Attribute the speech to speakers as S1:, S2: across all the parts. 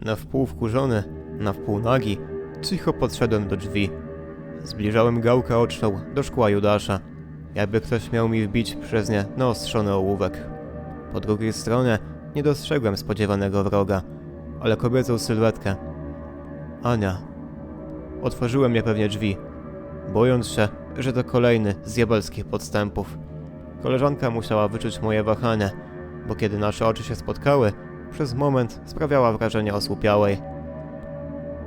S1: Na wpół wkurzony, na wpół nagi, cicho podszedłem do drzwi. Zbliżałem gałkę oczną do szkła Judasza, jakby ktoś miał mi wbić przez nie naostrzony ołówek. Po drugiej stronie nie dostrzegłem spodziewanego wroga, ale kobiecą sylwetkę. Ania. Otworzyłem niepewnie drzwi, bojąc się, że to kolejny z diabelskich podstępów. Koleżanka musiała wyczuć moje wahanie, bo kiedy nasze oczy się spotkały, przez moment sprawiała wrażenie osłupiałej.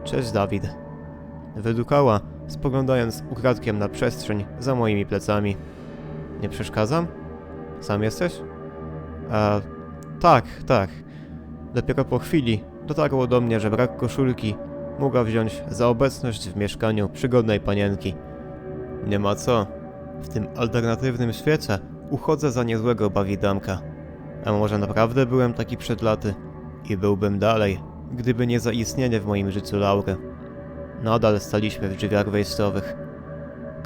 S1: Cześć, Dawid. Wydukała, spoglądając ukradkiem na przestrzeń za moimi plecami. Nie przeszkadzam? Sam jesteś? A, tak, tak. Dopiero po chwili dotarło do mnie, że brak koszulki mogła wziąć za obecność w mieszkaniu przygodnej panienki. Nie ma co. W tym alternatywnym świecie uchodzę za niezłego bawidamka. A może naprawdę byłem taki przed laty i byłbym dalej, gdyby nie zaistnienie w moim życiu Laury. Nadal staliśmy w drzwiach wejściowych.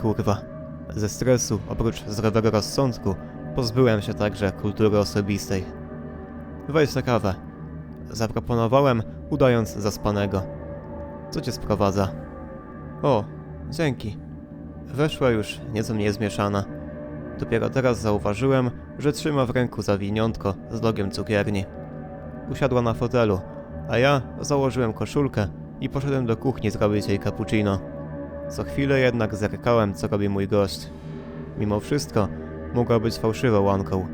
S1: Kurwa. Ze stresu, oprócz zdrowego rozsądku, pozbyłem się także kultury osobistej. Wejdź na kawę. Zaproponowałem, udając zaspanego. Co cię sprowadza? O, dzięki. Weszła już nieco mniej zmieszana. Dopiero teraz zauważyłem, że trzyma w ręku zawiniątko z logiem cukierni. Usiadła na fotelu, a ja założyłem koszulkę i poszedłem do kuchni zrobić jej cappuccino. Co chwilę jednak zerkałem, co robi mój gość. Mimo wszystko, mogła być fałszywą łanką.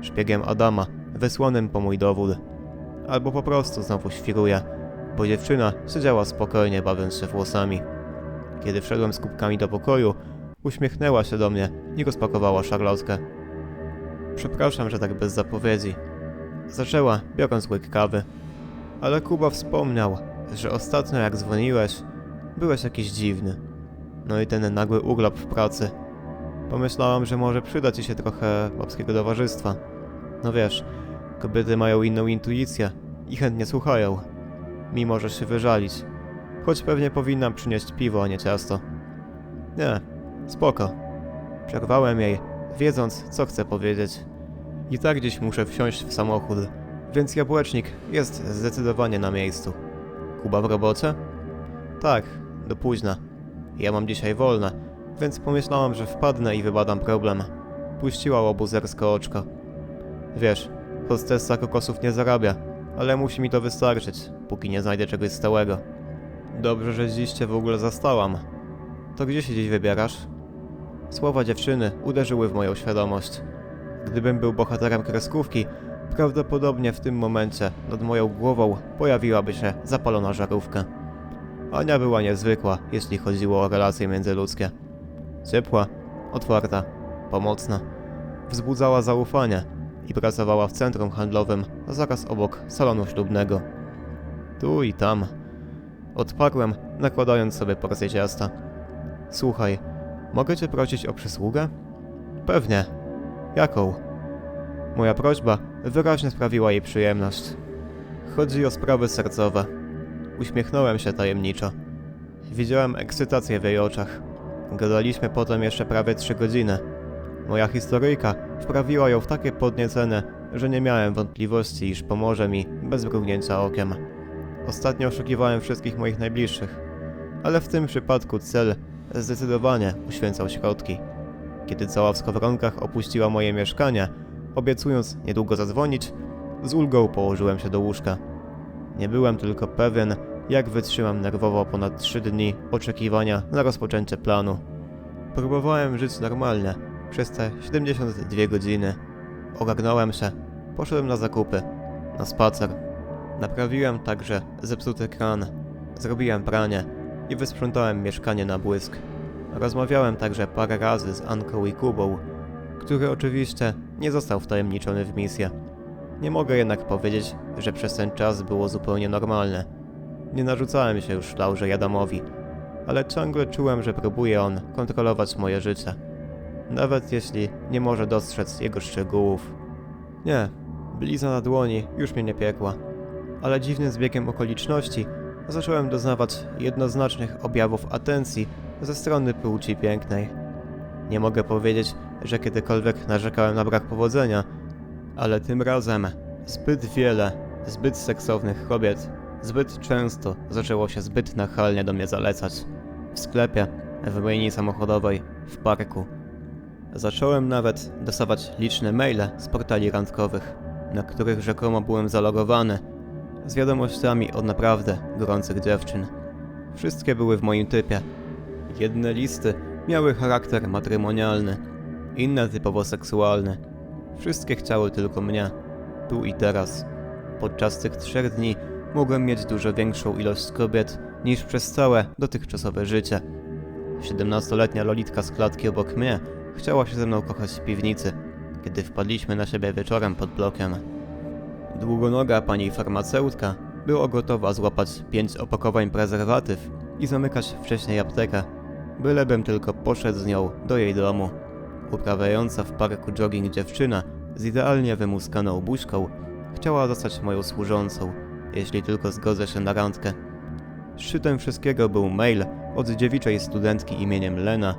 S1: Szpiegiem Adama, wysłanym po mój dowód. Albo po prostu znowu świruje, bo dziewczyna siedziała spokojnie, bawiąc się włosami. Kiedy wszedłem z kubkami do pokoju, uśmiechnęła się do mnie i rozpakowała szarlotkę. Przepraszam, że tak bez zapowiedzi. Zaczęła, biorąc łyk kawy. Ale Kuba wspomniał, że ostatnio jak dzwoniłeś, byłeś jakiś dziwny. No i ten nagły urlop w pracy. Pomyślałam, że może przyda ci się trochę babskiego towarzystwa. No wiesz, kobiety mają inną intuicję i chętnie słuchają. Mi możesz się wyżalić. Choć pewnie powinnam przynieść piwo, a nie ciasto. Nie, spoko. Przerwałem jej, wiedząc, co chcę powiedzieć. I tak gdzieś muszę wsiąść w samochód, więc jabłecznik jest zdecydowanie na miejscu. Kuba w robocie? Tak, do późna. Ja mam dzisiaj wolne, więc pomyślałam, że wpadnę i wybadam problem. Puściła łobuzersko oczko. Wiesz, hostessa kokosów nie zarabia, ale musi mi to wystarczyć, póki nie znajdę czegoś stałego. Dobrze, że dziś cię w ogóle zastałam. To gdzie się dziś wybierasz? Słowa dziewczyny uderzyły w moją świadomość. Gdybym był bohaterem kreskówki, prawdopodobnie w tym momencie nad moją głową pojawiłaby się zapalona żarówka. Ania była niezwykła, jeśli chodziło o relacje międzyludzkie. Ciepła, otwarta, pomocna. Wzbudzała zaufanie i pracowała w centrum handlowym zaraz obok salonu ślubnego. Tu i tam. Odparłem, nakładając sobie porcję ciasta. Słuchaj, mogę cię prosić o przysługę? Pewnie. Jaką? Moja prośba wyraźnie sprawiła jej przyjemność. Chodzi o sprawy sercowe. Uśmiechnąłem się tajemniczo. Widziałem ekscytację w jej oczach. Gadaliśmy potem jeszcze prawie trzy godziny. Moja historyjka wprawiła ją w takie podniecenie, że nie miałem wątpliwości, iż pomoże mi bez mrugnięcia okiem. Ostatnio oszukiwałem wszystkich moich najbliższych, ale w tym przypadku cel zdecydowanie uświęcał środki. Kiedy cała w skowronkach opuściła moje mieszkanie, obiecując niedługo zadzwonić, z ulgą położyłem się do łóżka. Nie byłem tylko pewien, jak wytrzymam nerwowo ponad trzy dni oczekiwania na rozpoczęcie planu. Próbowałem żyć normalnie przez te 72 godziny. Ogarnąłem się, poszedłem na zakupy, na spacer. Naprawiłem także zepsuty kran, zrobiłem pranie i wysprzątałem mieszkanie na błysk. Rozmawiałem także parę razy z Anką i Kubą, który oczywiście nie został wtajemniczony w misję. Nie mogę jednak powiedzieć, że przez ten czas było zupełnie normalne. Nie narzucałem się już Laurze Jadamowi, ale ciągle czułem, że próbuje on kontrolować moje życie. Nawet jeśli nie może dostrzec jego szczegółów. Nie, blizna na dłoni już mnie nie piekła, ale dziwnym zbiegiem okoliczności zacząłem doznawać jednoznacznych objawów atencji ze strony płci pięknej. Nie mogę powiedzieć, że kiedykolwiek narzekałem na brak powodzenia, ale tym razem zbyt wiele, zbyt seksownych kobiet Zbyt często zaczęło się zbyt nachalnie do mnie zalecać. W sklepie, w myjni samochodowej, w parku. Zacząłem nawet dostawać liczne maile z portali randkowych, na których rzekomo byłem zalogowany, z wiadomościami od naprawdę gorących dziewczyn. Wszystkie były w moim typie. Jedne listy miały charakter matrymonialny, inne typowo seksualny. Wszystkie chciały tylko mnie, tu i teraz. Podczas tych trzech dni mogłem mieć dużo większą ilość kobiet niż przez całe dotychczasowe życie. Siedemnastoletnia lolitka z klatki obok mnie chciała się ze mną kochać w piwnicy, kiedy wpadliśmy na siebie wieczorem pod blokiem. Długonoga pani farmaceutka była gotowa złapać pięć opakowań prezerwatyw i zamykać wcześniej aptekę, bylebym tylko poszedł z nią do jej domu. Uprawiająca w parku jogging dziewczyna z idealnie wymuskaną buźką chciała zostać moją służącą, jeśli tylko zgodzę się na randkę. Szczytem wszystkiego był mail od dziewiczej studentki imieniem Lena,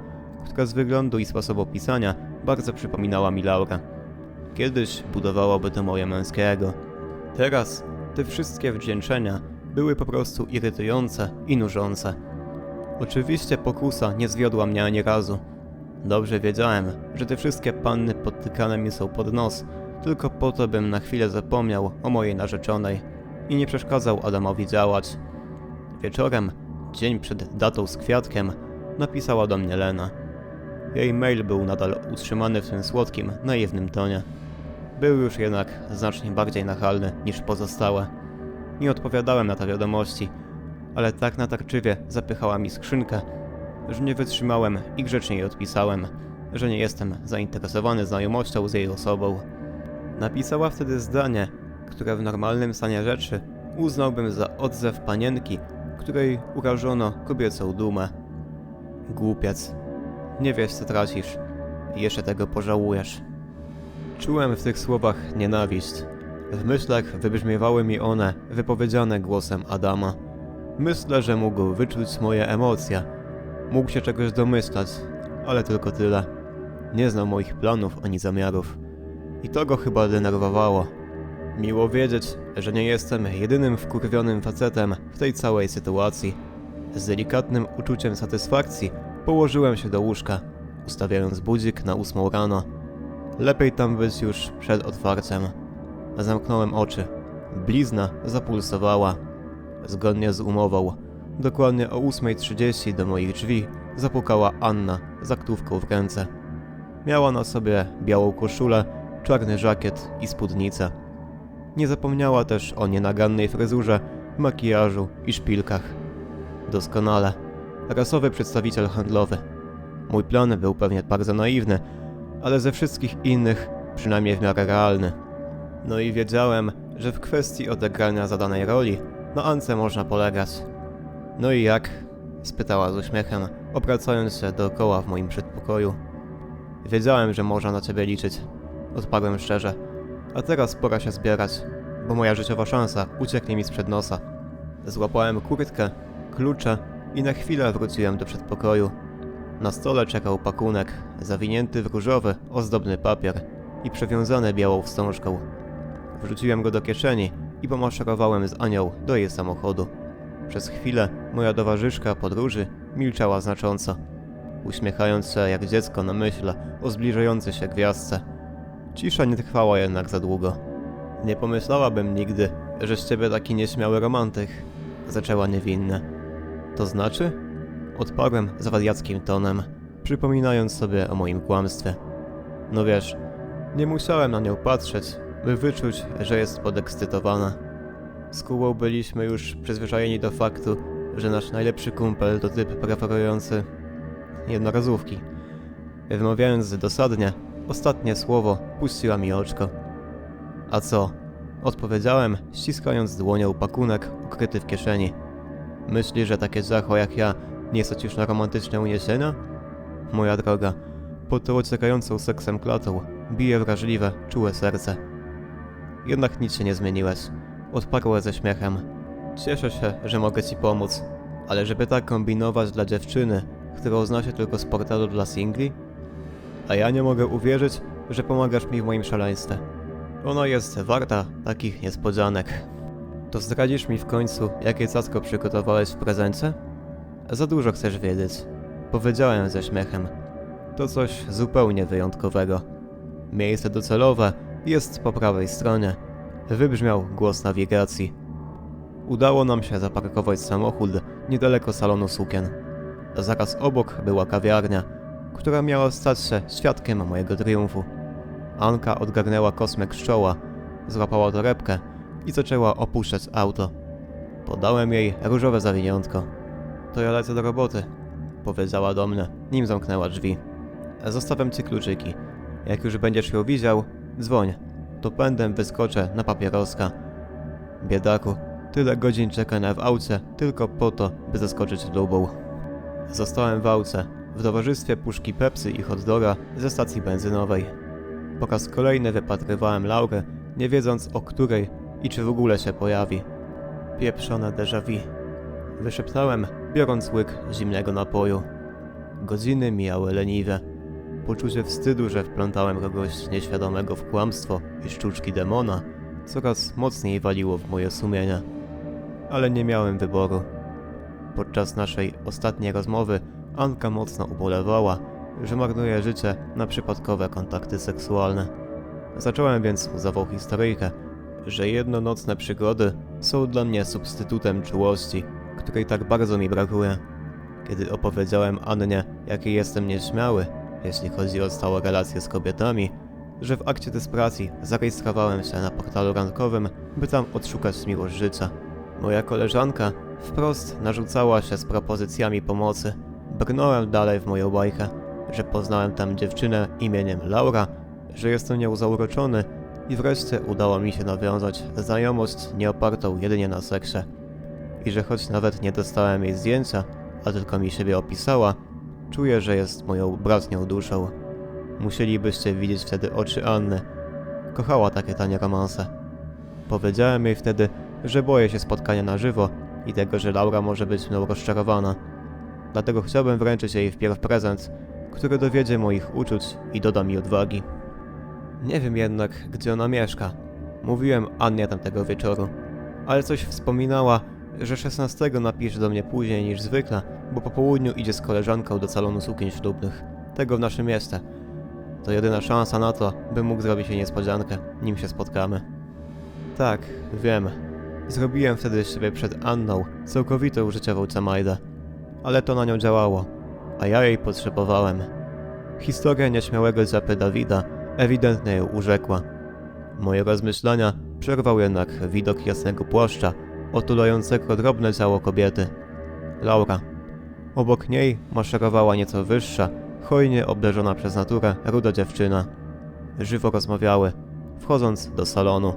S1: która z wyglądu i sposobu pisania bardzo przypominała mi Laurę. Kiedyś budowałoby to moje męskiego. Teraz te wszystkie wdzięczenia były po prostu irytujące i nużące. Oczywiście pokusa nie zwiodła mnie ani razu. Dobrze wiedziałem, że te wszystkie panny podtykane mi są pod nos, tylko po to, bym na chwilę zapomniał o mojej narzeczonej i nie przeszkadzał Adamowi działać. Wieczorem, dzień przed datą z kwiatkiem, napisała do mnie Lena. Jej mail był nadal utrzymany w tym słodkim, naiwnym tonie. Był już jednak znacznie bardziej nachalny niż pozostałe. Nie odpowiadałem na te wiadomości, ale tak natarczywie zapychała mi skrzynkę, że nie wytrzymałem i grzecznie jej odpisałem, że nie jestem zainteresowany znajomością z jej osobą. Napisała wtedy zdanie, które w normalnym stanie rzeczy uznałbym za odzew panienki, której urażono kobiecą dumę. Głupiec. Nie wiesz co tracisz. Jeszcze tego pożałujesz. Czułem w tych słowach nienawiść. W myślach wybrzmiewały mi one, wypowiedziane głosem Adama. Myślę, że mógł wyczuć moje emocje. Mógł się czegoś domyślać, ale tylko tyle. Nie znał moich planów ani zamiarów. I to go chyba denerwowało. Miło wiedzieć, że nie jestem jedynym wkurwionym facetem w tej całej sytuacji. Z delikatnym uczuciem satysfakcji położyłem się do łóżka, ustawiając budzik na ósmą rano. Lepiej tam być już przed otwarciem. Zamknąłem oczy. Blizna zapulsowała. Zgodnie z umową, dokładnie o 8.30 do moich drzwi zapukała Anna z aktówką w ręce. Miała na sobie białą koszulę, czarny żakiet i spódnicę. Nie zapomniała też o nienagannej fryzurze, makijażu i szpilkach. Doskonale. Rasowy przedstawiciel handlowy. Mój plan był pewnie bardzo naiwny, ale ze wszystkich innych przynajmniej w miarę realny. No i wiedziałem, że w kwestii odegrania zadanej roli na Ance można polegać. No i jak? spytała z uśmiechem, obracając się dookoła w moim przedpokoju. Wiedziałem, że można na ciebie liczyć. Odparłem szczerze. A teraz pora się zbierać, bo moja życiowa szansa ucieknie mi sprzed nosa. Złapałem kurtkę, klucze i na chwilę wróciłem do przedpokoju. Na stole czekał pakunek, zawinięty w różowy, ozdobny papier i przewiązany białą wstążką. Wrzuciłem go do kieszeni i pomaszerowałem z Anią do jej samochodu. Przez chwilę moja towarzyszka podróży milczała znacząco, uśmiechając się jak dziecko na myśl o zbliżającej się gwiazdce. Cisza nie trwała jednak za długo. Nie pomyślałabym nigdy, że z ciebie taki nieśmiały romantyk, zaczęła niewinnie. To znaczy? Odparłem z wariackim tonem, przypominając sobie o moim kłamstwie. No wiesz, nie musiałem na nią patrzeć, by wyczuć, że jest podekscytowana. Z Kubą byliśmy już przyzwyczajeni do faktu, że nasz najlepszy kumpel to typ preferujący jednorazówki. Wymawiając dosadnie, ostatnie słowo puściła mi oczko. A co? Odpowiedziałem, ściskając dłonią pakunek ukryty w kieszeni. Myśli, że takie zacho jak ja nie stać już na romantyczne uniesienia? Moja droga, pod tą ociekającą seksem klatą bije wrażliwe, czułe serce. Jednak nic się nie zmieniłeś. Odparła ze śmiechem. Cieszę się, że mogę ci pomóc, ale żeby tak kombinować dla dziewczyny, którą zna się tylko z portalu dla singli? A ja nie mogę uwierzyć, że pomagasz mi w moim szaleństwie. Ona jest warta takich niespodzianek. To zdradzisz mi w końcu, jakie cacko przygotowałeś w prezencie? Za dużo chcesz wiedzieć. Powiedziałem ze śmiechem. To coś zupełnie wyjątkowego. Miejsce docelowe jest po prawej stronie. Wybrzmiał głos nawigacji. Udało nam się zaparkować samochód niedaleko salonu sukien. Zaraz obok była kawiarnia, która miała stać się świadkiem mojego triumfu. Anka odgarnęła kosmek z czoła, złapała torebkę i zaczęła opuszczać auto. Podałem jej różowe zawiniątko. To ja lecę do roboty, powiedziała do mnie, nim zamknęła drzwi. Zostawiam ci kluczyki. Jak już będziesz ją widział, dzwoń. To pędem wyskoczę na papieroska. Biedaku, tyle godzin czekania w aucie tylko po to, by zaskoczyć lubą. Zostałem w aucie, w towarzystwie puszki Pepsi i hot doga ze stacji benzynowej. Po raz kolejny wypatrywałem Laurę, nie wiedząc o której i czy w ogóle się pojawi. Pieprzone déjà vu. Wyszeptałem, biorąc łyk zimnego napoju. Godziny mijały leniwe. Poczucie wstydu, że wplątałem kogoś nieświadomego w kłamstwo i szczuczki demona, coraz mocniej waliło w moje sumienie. Ale nie miałem wyboru. Podczas naszej ostatniej rozmowy Anka mocno ubolewała, że marnuje życie na przypadkowe kontakty seksualne. Zacząłem więc zawał historyjkę, że jednonocne przygody są dla mnie substytutem czułości, której tak bardzo mi brakuje. Kiedy opowiedziałem Annie, jaki jestem nieśmiały, jeśli chodzi o stałe relacje z kobietami, że w akcie desperacji zarejestrowałem się na portalu randkowym, by tam odszukać miłość życia. Moja koleżanka wprost narzucała się z propozycjami pomocy. Brnąłem dalej w moją bajkę, że poznałem tam dziewczynę imieniem Laura, że jestem nią zauroczony i wreszcie udało mi się nawiązać znajomość nieopartą jedynie na seksie. I że choć nawet nie dostałem jej zdjęcia, a tylko mi siebie opisała, czuję, że jest moją bratnią duszą. Musielibyście widzieć wtedy oczy Anny. Kochała takie tanie romanse. Powiedziałem jej wtedy, że boję się spotkania na żywo i tego, że Laura może być mną rozczarowana. Dlatego chciałbym wręczyć jej wpierw prezent, który dowiedzie moich uczuć i doda mi odwagi. Nie wiem jednak, gdzie ona mieszka. Mówiłem Annie tamtego wieczoru, ale coś wspominała, że 16 napisze do mnie później niż zwykle, bo po południu idzie z koleżanką do salonu sukien ślubnych, tego w naszym mieście. To jedyna szansa na to, by mógł zrobić jej niespodziankę, nim się spotkamy. Tak, wiem. Zrobiłem wtedy siebie przed Anną całkowitą życiową Camajdę. Ale to na nią działało, a ja jej potrzebowałem. Historia nieśmiałego zapy Dawida ewidentnie ją urzekła. Moje rozmyślania przerwał jednak widok jasnego płaszcza, otulającego drobne ciało kobiety. Laura. Obok niej maszerowała nieco wyższa, hojnie obdarzona przez naturę ruda dziewczyna. Żywo rozmawiały, wchodząc do salonu.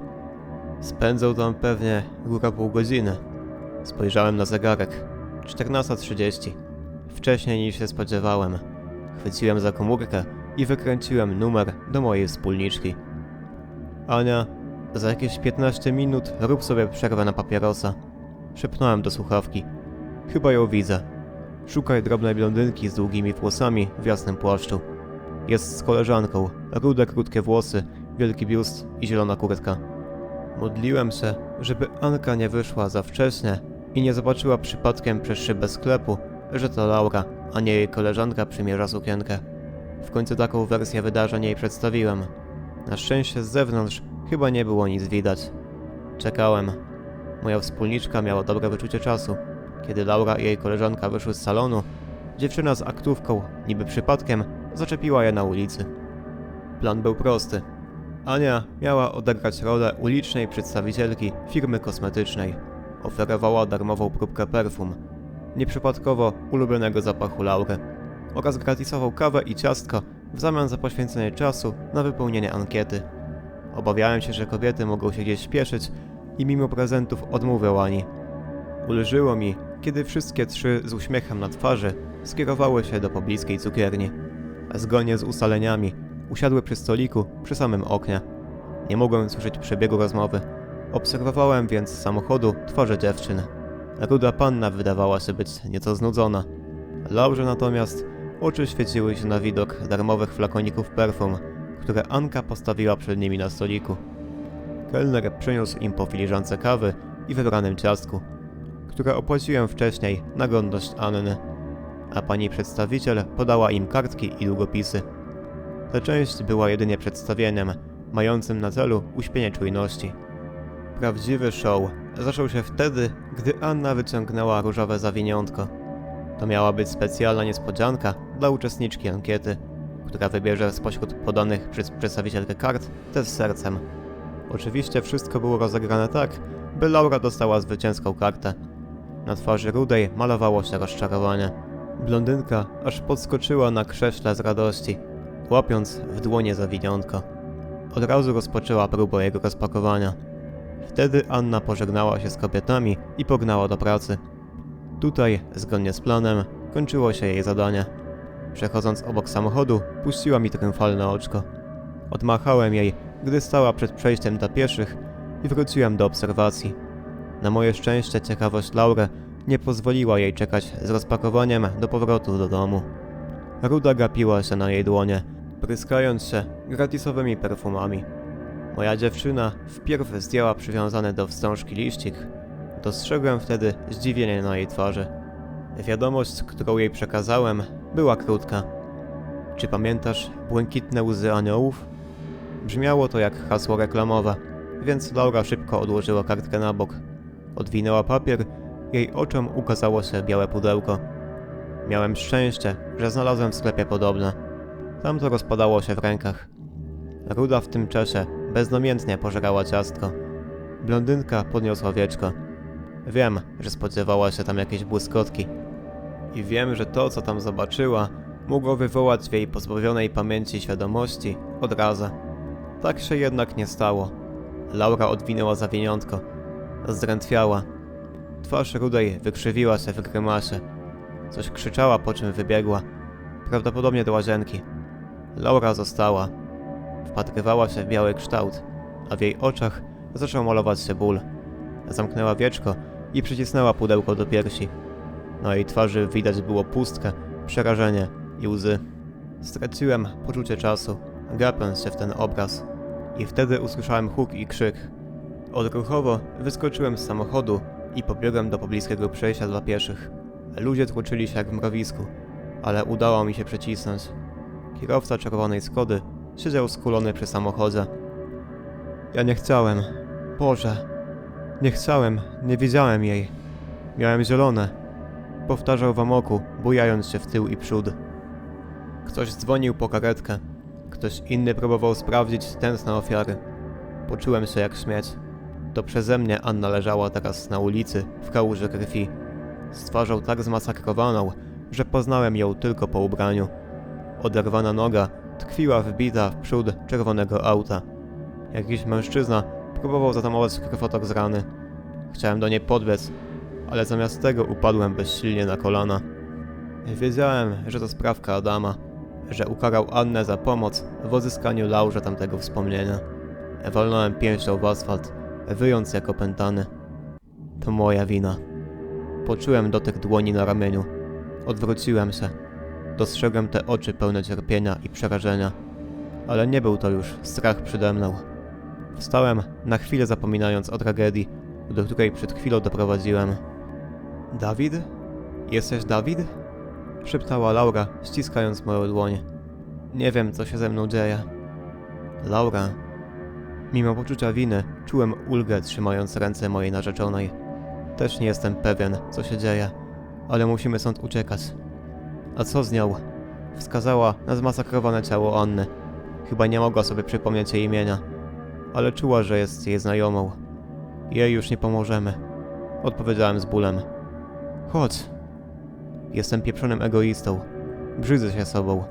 S1: Spędzał tam pewnie góra pół godziny. Spojrzałem na zegarek. 14.30. Wcześniej niż się spodziewałem. Chwyciłem za komórkę i wykręciłem numer do mojej wspólniczki. Ania, za jakieś 15 minut rób sobie przerwę na papierosa. Szepnąłem do słuchawki. Chyba ją widzę. Szukaj drobnej blondynki z długimi włosami w jasnym płaszczu. Jest z koleżanką. Rude, krótkie włosy, wielki biust i zielona kurtka. Modliłem się, żeby Anka nie wyszła za wcześnie i nie zobaczyła przypadkiem przez szybę sklepu, że to Laura, a nie jej koleżanka przymierza sukienkę. W końcu taką wersję wydarzeń jej przedstawiłem. Na szczęście z zewnątrz chyba nie było nic widać. Czekałem. Moja wspólniczka miała dobre wyczucie czasu. Kiedy Laura i jej koleżanka wyszły z salonu, dziewczyna z aktówką, niby przypadkiem, zaczepiła je na ulicy. Plan był prosty. Ania miała odegrać rolę ulicznej przedstawicielki firmy kosmetycznej. Oferowała darmową próbkę perfum, nieprzypadkowo ulubionego zapachu Laury, oraz gratisową kawę i ciastko w zamian za poświęcenie czasu na wypełnienie ankiety. Obawiałem się, że kobiety mogą się gdzieś śpieszyć i mimo prezentów odmówią Ani. Ulżyło mi, kiedy wszystkie trzy z uśmiechem na twarzy skierowały się do pobliskiej cukierni. Zgodnie z ustaleniami usiadły przy stoliku przy samym oknie. Nie mogłem słyszeć przebiegu rozmowy. Obserwowałem więc z samochodu twarze dziewczyn. Ruda panna wydawała się być nieco znudzona. Laurze natomiast oczy świeciły się na widok darmowych flakoników perfum, które Anka postawiła przed nimi na stoliku. Kelner przyniósł im po filiżance kawy i wybranym ciastku, które opłaciłem wcześniej na godność Anny, a pani przedstawiciel podała im kartki i długopisy. Ta część była jedynie przedstawieniem, mającym na celu uśpienie czujności. Prawdziwy show zaczął się wtedy, gdy Anna wyciągnęła różowe zawiniątko. To miała być specjalna niespodzianka dla uczestniczki ankiety, która wybierze spośród podanych przez przedstawicielkę kart te z sercem. Oczywiście wszystko było rozegrane tak, by Laura dostała zwycięską kartę. Na twarzy rudej malowało się rozczarowanie. Blondynka aż podskoczyła na krześle z radości, łapiąc w dłonie zawiniątko. Od razu rozpoczęła próbę jego rozpakowania. Wtedy Anna pożegnała się z kobietami i pognała do pracy. Tutaj, zgodnie z planem, kończyło się jej zadanie. Przechodząc obok samochodu, puściła mi triumfalne oczko. Odmachałem jej, gdy stała przed przejściem dla pieszych i wróciłem do obserwacji. Na moje szczęście ciekawość Laury nie pozwoliła jej czekać z rozpakowaniem do powrotu do domu. Ruda gapiła się na jej dłonie, pryskając się gratisowymi perfumami. Moja dziewczyna wpierw zdjęła przywiązany do wstążki liścik. Dostrzegłem wtedy zdziwienie na jej twarzy. Wiadomość, którą jej przekazałem, była krótka. Czy pamiętasz błękitne łzy aniołów? Brzmiało to jak hasło reklamowe, więc Laura szybko odłożyła kartkę na bok. Odwinęła papier, jej oczom ukazało się białe pudełko. Miałem szczęście, że znalazłem w sklepie podobne. Tamto rozpadało się w rękach. Ruda w tym czasie beznamiętnie pożerała ciastko. Blondynka podniosła wieczko. Wiem, że spodziewała się tam jakiejś błyskotki. I wiem, że to, co tam zobaczyła, mogło wywołać w jej pozbawionej pamięci świadomości odrazę. Tak się jednak nie stało. Laura odwinęła zawiniątko. Zdrętwiała. Twarz rudej wykrzywiła się w grymasie. Coś krzyczała, po czym wybiegła. Prawdopodobnie do łazienki. Laura została. Wpatrywała się w biały kształt, a w jej oczach zaczął malować się ból. Zamknęła wieczko i przycisnęła pudełko do piersi. Na jej twarzy widać było pustkę, przerażenie i łzy. Straciłem poczucie czasu, gapiąc się w ten obraz. I wtedy usłyszałem huk i krzyk. Odruchowo wyskoczyłem z samochodu i pobiegłem do pobliskiego przejścia dla pieszych. Ludzie tłoczyli się jak w mrowisku, ale udało mi się przecisnąć. Kierowca czerwonej Skody siedział skulony przy samochodzie. Ja nie chciałem. Boże. Nie chciałem, nie widziałem jej. Miałem zielone. Powtarzał w amoku, bujając się w tył i przód. Ktoś dzwonił po karetkę. Ktoś inny próbował sprawdzić tętno ofiary. Poczułem się jak śmieć. To przeze mnie Anna leżała teraz na ulicy, w kałuży krwi. Z twarzą tak zmasakrowaną, że poznałem ją tylko po ubraniu. Oderwana noga tkwiła wbita w przód czerwonego auta. Jakiś mężczyzna próbował zatamować krwotok z rany. Chciałem do niej podbiec, ale zamiast tego upadłem bezsilnie na kolana. Wiedziałem, że to sprawka Adama, że ukarał Annę za pomoc w odzyskaniu Laurze tamtego wspomnienia. Walnąłem pięścią w asfalt, wyjąc jak opętany. To moja wina. Poczułem dotyk dłoni na ramieniu. Odwróciłem się. Dostrzegłem te oczy pełne cierpienia i przerażenia. Ale nie był to już strach przede mną. Wstałem, na chwilę zapominając o tragedii, do której przed chwilą doprowadziłem. Dawid? Jesteś Dawid? Szeptała Laura, ściskając moją dłoń. Nie wiem, co się ze mną dzieje. Laura. Mimo poczucia winy, czułem ulgę trzymając ręce mojej narzeczonej. Też nie jestem pewien, co się dzieje, ale musimy stąd uciekać. A co z nią? Wskazała na zmasakrowane ciało Anny. Chyba nie mogła sobie przypomnieć jej imienia, ale czuła, że jest jej znajomą. Jej już nie pomożemy. Odpowiedziałem z bólem. Chodź. Jestem pieprzonym egoistą. Brzydzę się sobą.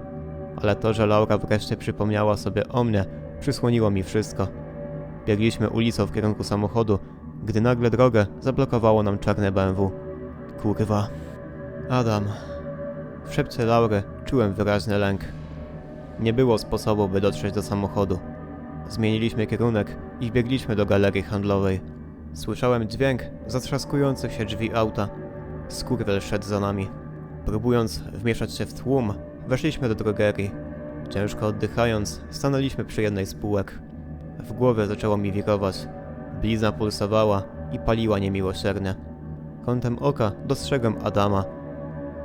S1: Ale to, że Laura wreszcie przypomniała sobie o mnie, przysłoniło mi wszystko. Biegliśmy ulicą w kierunku samochodu, gdy nagle drogę zablokowało nam czarne BMW. Kurwa. Adam. W szepcie Laury czułem wyraźny lęk. Nie było sposobu, by dotrzeć do samochodu. Zmieniliśmy kierunek i biegliśmy do galerii handlowej. Słyszałem dźwięk zatrzaskujących się drzwi auta. Skurwiel szedł za nami. Próbując wmieszać się w tłum, weszliśmy do drogerii. Ciężko oddychając, stanęliśmy przy jednej z półek. W głowie zaczęło mi wirować. Blizna pulsowała, i paliła niemiłosiernie. Kątem oka dostrzegłem Adama,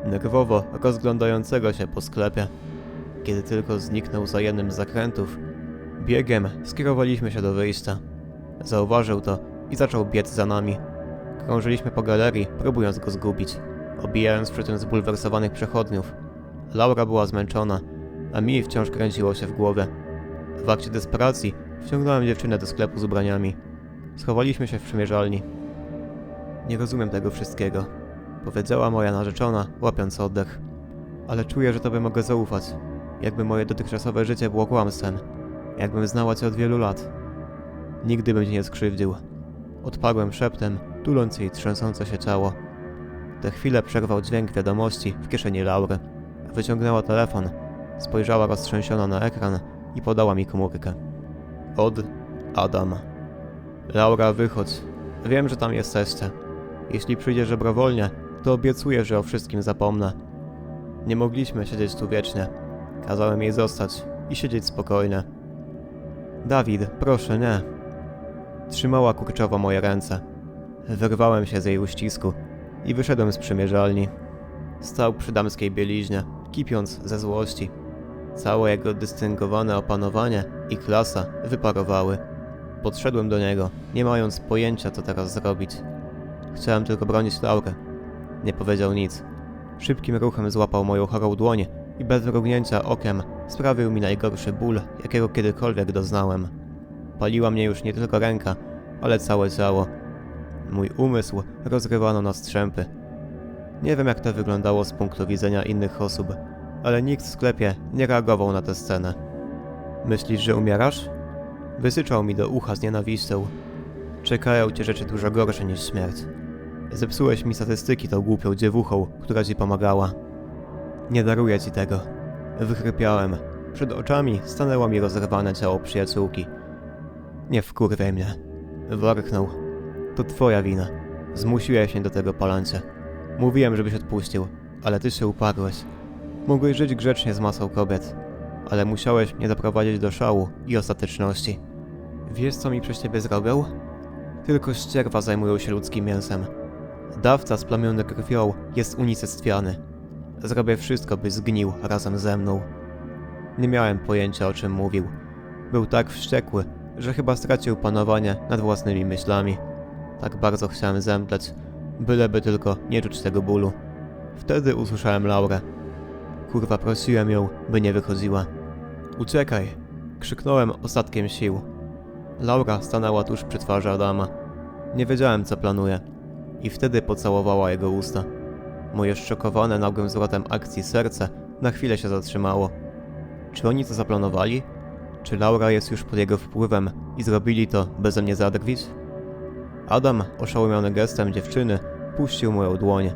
S1: nerwowo rozglądającego się po sklepie. Kiedy tylko zniknął za jednym z zakrętów, biegiem skierowaliśmy się do wyjścia. Zauważył to i zaczął biec za nami. Krążyliśmy po galerii, próbując go zgubić, obijając przy tym zbulwersowanych przechodniów. Laura była zmęczona, a mi wciąż kręciło się w głowie. W akcie desperacji wciągnąłem dziewczynę do sklepu z ubraniami. Schowaliśmy się w przymierzalni. Nie rozumiem tego wszystkiego, powiedziała moja narzeczona, łapiąc oddech. Ale czuję, że tobie mogę zaufać. Jakby moje dotychczasowe życie było kłamstwem. Jakbym znała cię od wielu lat. Nigdy bym cię nie skrzywdził. Odparłem szeptem, tuląc jej trzęsące się ciało. Tę chwilę przerwał dźwięk wiadomości w kieszeni Laury. Wyciągnęła telefon, spojrzała roztrzęsiona na ekran i podała mi komórkę. Od Adam. Laura, wychodź. Wiem, że tam jesteście. Jeśli przyjdziesz dobrowolnie, to obiecuję, że o wszystkim zapomnę. Nie mogliśmy siedzieć tu wiecznie. Kazałem jej zostać i siedzieć spokojnie. Dawid, proszę, nie. Trzymała kurczowo moje ręce. Wyrwałem się z jej uścisku i wyszedłem z przymierzalni. Stał przy damskiej bieliźnie, kipiąc ze złości. Całe jego dystyngowane opanowanie i klasa wyparowały. Podszedłem do niego, nie mając pojęcia, co teraz zrobić. Chciałem tylko bronić Laurę. Nie powiedział nic. Szybkim ruchem złapał moją chorą dłoń i bez mrugnięcia okiem sprawił mi najgorszy ból, jakiego kiedykolwiek doznałem. Paliła mnie już nie tylko ręka, ale całe ciało. Mój umysł rozrywano na strzępy. Nie wiem jak to wyglądało z punktu widzenia innych osób, ale nikt w sklepie nie reagował na tę scenę. Myślisz, że umierasz? Wysyczał mi do ucha z nienawiścią. Czekają cię rzeczy dużo gorsze niż śmierć. Zepsułeś mi statystyki tą głupią dziewuchą, która ci pomagała. Nie daruję ci tego. Wychrypiałem. Przed oczami stanęło mi rozerwane ciało przyjaciółki. Nie wkurwiaj mnie. Warknął. To twoja wina. Zmusiłeś mnie do tego palancie. Mówiłem, żebyś odpuścił, ale ty się uparłeś. Mogłeś żyć grzecznie z masą kobiet, ale musiałeś mnie doprowadzić do szału i ostateczności. Wiesz, co mi przez ciebie zrobił? Tylko ścierwa zajmują się ludzkim mięsem. Dawca splamiony krwią jest unicestwiany. Zrobię wszystko, by zgnił razem ze mną. Nie miałem pojęcia, o czym mówił. Był tak wściekły, że chyba stracił panowanie nad własnymi myślami. Tak bardzo chciałem zemdleć, byleby tylko nie czuć tego bólu. Wtedy usłyszałem Laurę. Kurwa, prosiłem ją, by nie wychodziła. Uciekaj! Krzyknąłem ostatkiem sił. Laura stanęła tuż przy twarzy Adama. Nie wiedziałem, co planuje. I wtedy pocałowała jego usta. Moje zszokowane nagłym zwrotem akcji serce na chwilę się zatrzymało. Czy oni to zaplanowali? Czy Laura jest już pod jego wpływem i zrobili to, beze mnie zadrwić? Adam, oszołomiony gestem dziewczyny, puścił moją dłoń,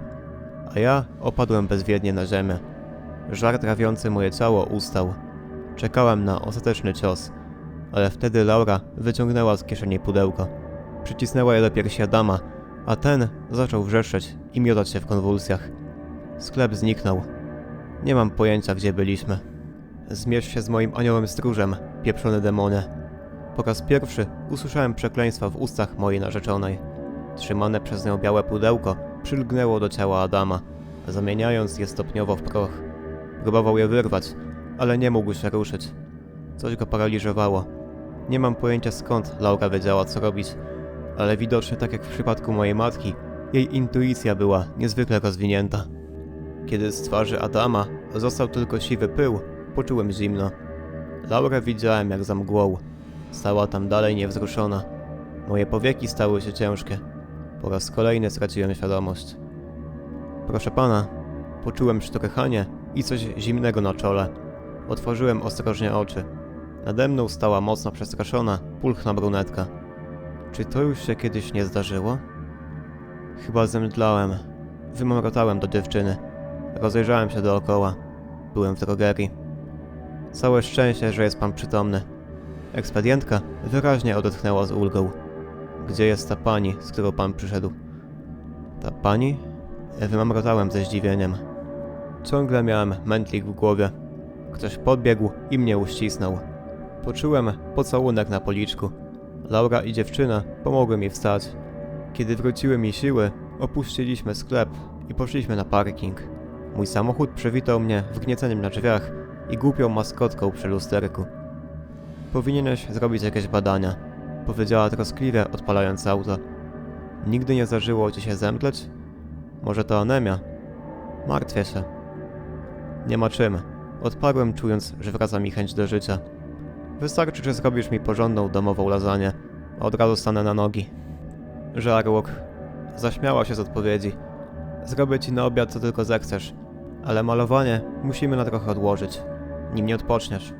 S1: a ja opadłem bezwiednie na ziemię. Żar trawiący moje ciało ustał. Czekałem na ostateczny cios, ale wtedy Laura wyciągnęła z kieszeni pudełko. Przycisnęła je do piersi Adama, a ten zaczął wrzeszczeć i miotać się w konwulsjach. Sklep zniknął. Nie mam pojęcia, gdzie byliśmy. Zmierz się z moim aniołem stróżem, pieprzony demonie. Po raz pierwszy usłyszałem przekleństwa w ustach mojej narzeczonej. Trzymane przez nią białe pudełko przylgnęło do ciała Adama, zamieniając je stopniowo w proch. Próbował je wyrwać, ale nie mógł się ruszyć. Coś go paraliżowało. Nie mam pojęcia skąd Laura wiedziała, co robić, ale widocznie tak jak w przypadku mojej matki, jej intuicja była niezwykle rozwinięta. Kiedy z twarzy Adama został tylko siwy pył, poczułem zimno. Laurę widziałem jak za mgłą. Stała tam dalej niewzruszona. Moje powieki stały się ciężkie. Po raz kolejny straciłem świadomość. Proszę pana, poczułem sztrychanie i coś zimnego na czole. Otworzyłem ostrożnie oczy. Nade mną stała mocno przestraszona, pulchna brunetka. Czy to już się kiedyś nie zdarzyło? Chyba zemdlałem. Wymamrotałem do dziewczyny. Rozejrzałem się dookoła. Byłem w drogerii. Całe szczęście, że jest pan przytomny. Ekspedientka wyraźnie odetchnęła z ulgą. Gdzie jest ta pani, z którą pan przyszedł? Ta pani? Wymamrotałem ze zdziwieniem. Ciągle miałem mętlik w głowie. Ktoś podbiegł i mnie uścisnął. Poczułem pocałunek na policzku. Laura i dziewczyna pomogły mi wstać. Kiedy wróciły mi siły, opuściliśmy sklep i poszliśmy na parking. Mój samochód przywitał mnie wgnieceniem na drzwiach i głupią maskotką przy lusterku. Powinieneś zrobić jakieś badania, powiedziała troskliwie, odpalając auto. Nigdy nie zdarzyło ci się zemdleć? Może to anemia? Martwię się. Nie ma czym. Odparłem, czując, że wraca mi chęć do życia. Wystarczy, że zrobisz mi porządną domową lasagne, od razu stanę na nogi. Żarłok. Zaśmiała się z odpowiedzi. Zrobię ci na obiad, co tylko zechcesz, ale malowanie musimy na trochę odłożyć, nim nie odpoczniesz.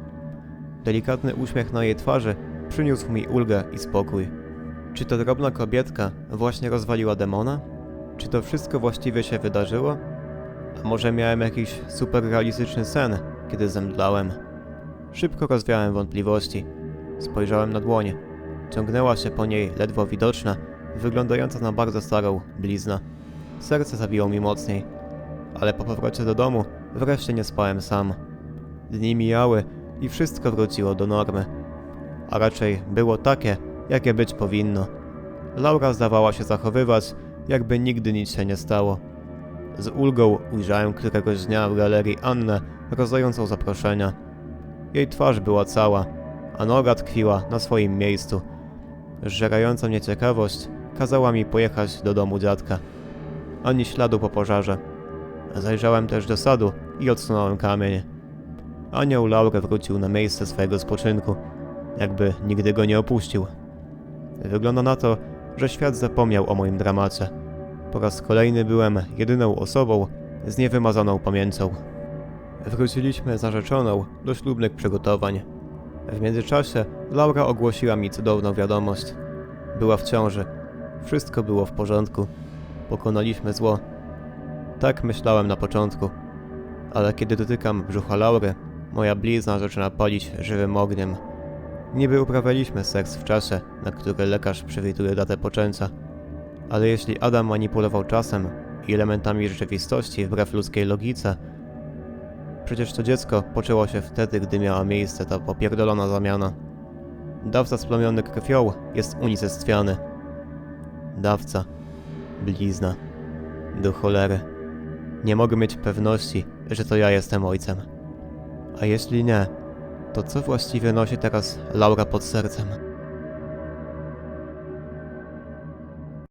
S1: Delikatny uśmiech na jej twarzy przyniósł mi ulgę i spokój. Czy to drobna kobietka właśnie rozwaliła demona? Czy to wszystko właściwie się wydarzyło? A może miałem jakiś super realistyczny sen, kiedy zemdlałem? Szybko rozwiałem wątpliwości. Spojrzałem na dłoń. Ciągnęła się po niej ledwo widoczna, wyglądająca na bardzo starą blizna. Serce zabiło mi mocniej, ale po powrocie do domu wreszcie nie spałem sam. Dni mijały i wszystko wróciło do normy. A raczej było takie, jakie być powinno. Laura zdawała się zachowywać, jakby nigdy nic się nie stało. Z ulgą ujrzałem któregoś dnia w galerii Annę rozdającą zaproszenia. Jej twarz była cała, a noga tkwiła na swoim miejscu. Żerająca mnie ciekawość kazała mi pojechać do domu dziadka. Ani śladu po pożarze. Zajrzałem też do sadu i odsunąłem kamień. Anioł Laurę wrócił na miejsce swojego spoczynku, jakby nigdy go nie opuścił. Wygląda na to, że świat zapomniał o moim dramacie. Po raz kolejny byłem jedyną osobą z niewymazaną pamięcią. Wróciliśmy z narzeczoną do ślubnych przygotowań. W międzyczasie Laura ogłosiła mi cudowną wiadomość. Była w ciąży. Wszystko było w porządku. Pokonaliśmy zło. Tak myślałem na początku. Ale kiedy dotykam brzucha Laury, moja blizna zaczyna palić żywym ogniem. Niby uprawialiśmy seks w czasie, na który lekarz przewiduje datę poczęcia. Ale jeśli Adam manipulował czasem i elementami rzeczywistości wbrew ludzkiej logice, przecież to dziecko poczęło się wtedy, gdy miała miejsce ta popierdolona zamiana. Dawca splamiony krwią jest unicestwiany. Dawca. Blizna. Do cholery. Nie mogę mieć pewności, że to ja jestem ojcem. A jeśli nie, to co właściwie nosi teraz Laura pod sercem?